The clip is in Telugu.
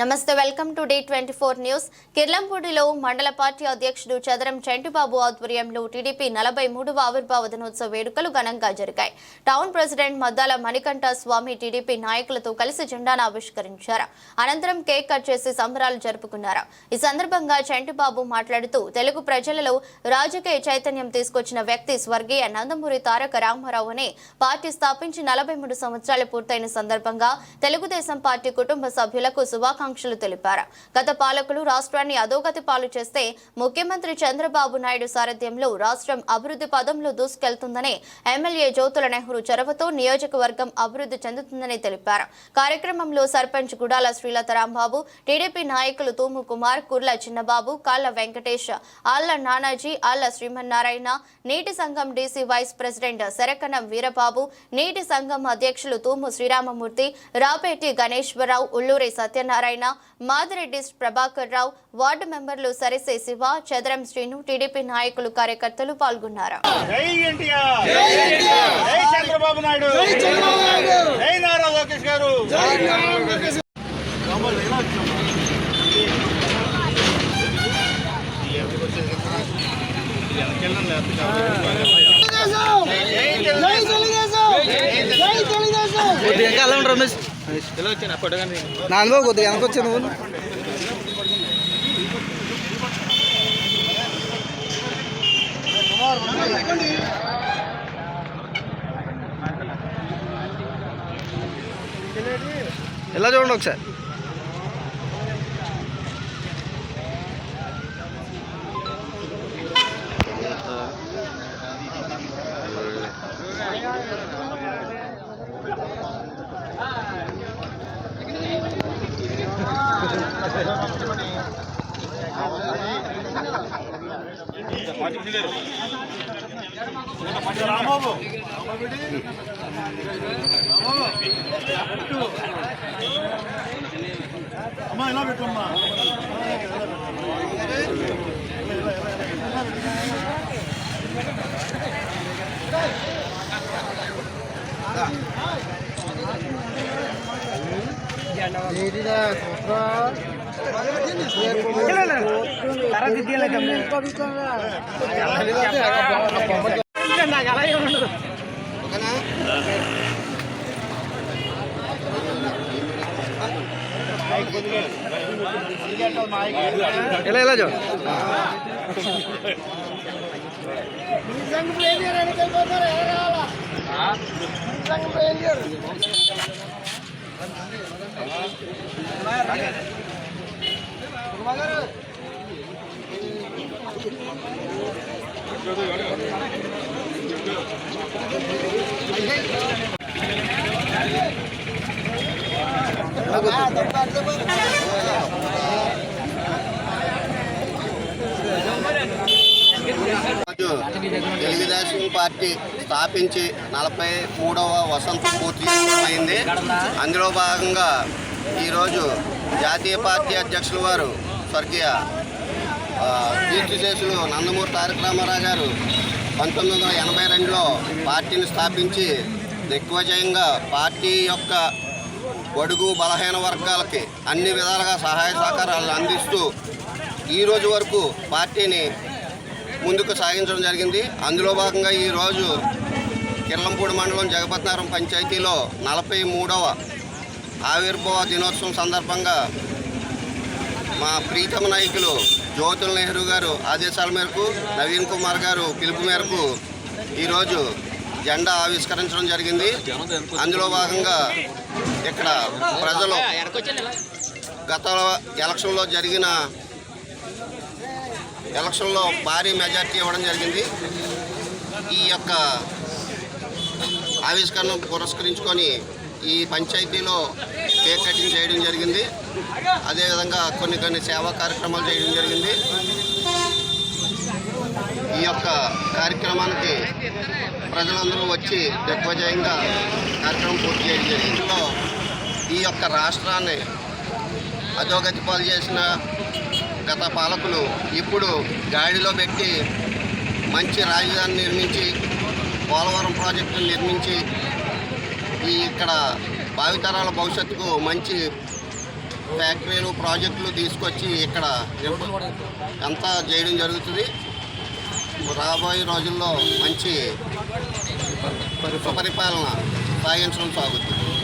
నమస్తే welcome to day twenty four news. కిర్లంపూడిలో మండల పార్టీ అధ్యక్షుడు చదరం చంటిబాబు ఆధ్వర్యంలో టీడీపీ నలభై మూడవ ఆవిర్భావ దినోత్సవ వేడుకలు ఘనంగా జరిగాయి. టౌన్ ప్రెసిడెంట్ మద్దాల మణికంఠ స్వామి టీడీపీ నాయకులతో కలిసి జెండాను ఆవిష్కరించారు. అనంతరం కేక్ కట్ చేసి సంబరాలు జరుపుకున్నారు. ఈ సందర్భంగా చంటిబాబు మాట్లాడుతూ తెలుగు ప్రజలలో రాజకీయ చైతన్యం తీసుకొచ్చిన వ్యక్తి స్వర్గీయ నందమూరి తారక రామారావు అని పార్టీ స్థాపించి నలభై మూడు సంవత్సరాలు పూర్తయిన సందర్భంగా తెలుగుదేశం పార్టీ కుటుంబ సభ్యులకు శుభాకాంక్షలు తెలిపారు. గత పాలకులు రాష్ట్రాన్ని అధోగతి పాలు చేస్తే ముఖ్యమంత్రి చంద్రబాబు నాయుడు సారథ్యంలో రాష్ట్రం అభివృద్ధి పదంలో దూసుకెళ్తుందని ఎమ్మెల్యే జ్యోతుల నెహ్రూ చొరవతో నియోజకవర్గం అభివృద్ధి చెందుతుందని తెలిపారు. కార్యక్రమంలో సర్పంచ్ గుడాల శ్రీలత రాంబాబు టీడీపీ నాయకులు తూము కుమార్ కుర్ల చిన్నబాబు కాళ్ళ వెంకటేష్ ఆళ్ళ నానాజీ ఆళ్ళ శ్రీమన్నారాయణ నీటి సంఘం DC vice president Sarakanam Veerababu నీటి సంఘం అధ్యక్షులు తూము శ్రీరామమూర్తి రాపేటి గణేశ్వరరావు ఉల్లూరి సత్యనారాయణ మాదిరెడ్డి ప్రభాకర్ రావు వార్డు మెంబర్లు సరిసే శివ చదరం శ్రీను టీడీపీ నాయకులు కార్యకర్తలు పాల్గొన్నారు. జై ఎన్టీఆర్! జై చంద్రబాబు నాయుడు! జై నారా లోకేష్ గారు! జై తెలుగుదేశం! జై తెలుగుదేశం! కొద్దిగా ఇంకా అలా ఉండరు రమేష్ నా అనుభవం కొద్దిగా వెనకొచ్చా నువ్వు? ఎలా చూడండి ఒకసారి? రాంబాబు. అమ్మా ఇలా పెట్టమ్మా. చూడు సంఘం ప్రేమియర్ అని వెళ్ళిపోతారు ఎవరు రావాలా సంఘం ప్రేమియర్ రోజు Telugu Desam party స్థాపించి నలభై మూడవ వసంత పూర్తి అయింది అందులో భాగంగా ఈరోజు జాతీయ పార్టీ అధ్యక్షుల వారు స్వర్గీయ కీర్తిశేషులు నందమూరి తారక రామారావు గారు పంతొమ్మిది వందల ఎనభై రెండులో పార్టీని స్థాపించి దిగ్విజయంగా పార్టీ యొక్క బడుగు బలహీన వర్గాలకి అన్ని విధాలుగా సహాయ సహకారాలు అందిస్తూ ఈ రోజు వరకు పార్టీని ముందుకు సాగించడం జరిగింది. అందులో భాగంగా ఈరోజు కిర్లంపూడి మండలం జగపత్నారం పంచాయతీలో నలభై మూడవ ఆవిర్భావ దినోత్సవం సందర్భంగా మా ప్రీతమ నాయకులు జ్యోతుల నెహ్రూ గారు ఆదేశాల మేరకు నవీన్ కుమార్ గారు పిలుపు మేరకు ఈరోజు జెండా ఆవిష్కరించడం జరిగింది. అందులో భాగంగా ఇక్కడ ప్రజలు గత ఎలక్షన్లో జరిగిన ఎలక్షన్లో భారీ మెజార్టీ ఇవ్వడం జరిగింది. ఈ యొక్క ఆవిష్కరణ పురస్కరించుకొని ఈ పంచాయతీలో కేక్ కటింగ్ చేయడం జరిగింది. అదేవిధంగా కొన్ని కొన్ని సేవా కార్యక్రమాలు చేయడం జరిగింది. ఈ యొక్క కార్యక్రమానికి ప్రజలందరూ వచ్చి దిగ్వజయంగా కార్యక్రమం పూర్తి చేయడం జరిగింది. ఇందులో ఈ యొక్క రాష్ట్రాన్ని అధోగతి పాలు చేసిన గత పాలకులు ఇప్పుడు గాడిలో పెట్టి మంచి రాజధాని నిర్మించి పోలవరం ప్రాజెక్టును నిర్మించి ఈ ఇక్కడ భావితరాల భవిష్యత్తుకు మంచి ఫ్యాక్టరీలు ప్రాజెక్టులు తీసుకొచ్చి ఇక్కడ అంతా చేయడం జరుగుతుంది. రాబోయే రోజుల్లో మంచి సుపరిపాలన సాగించడం సాగుతుంది.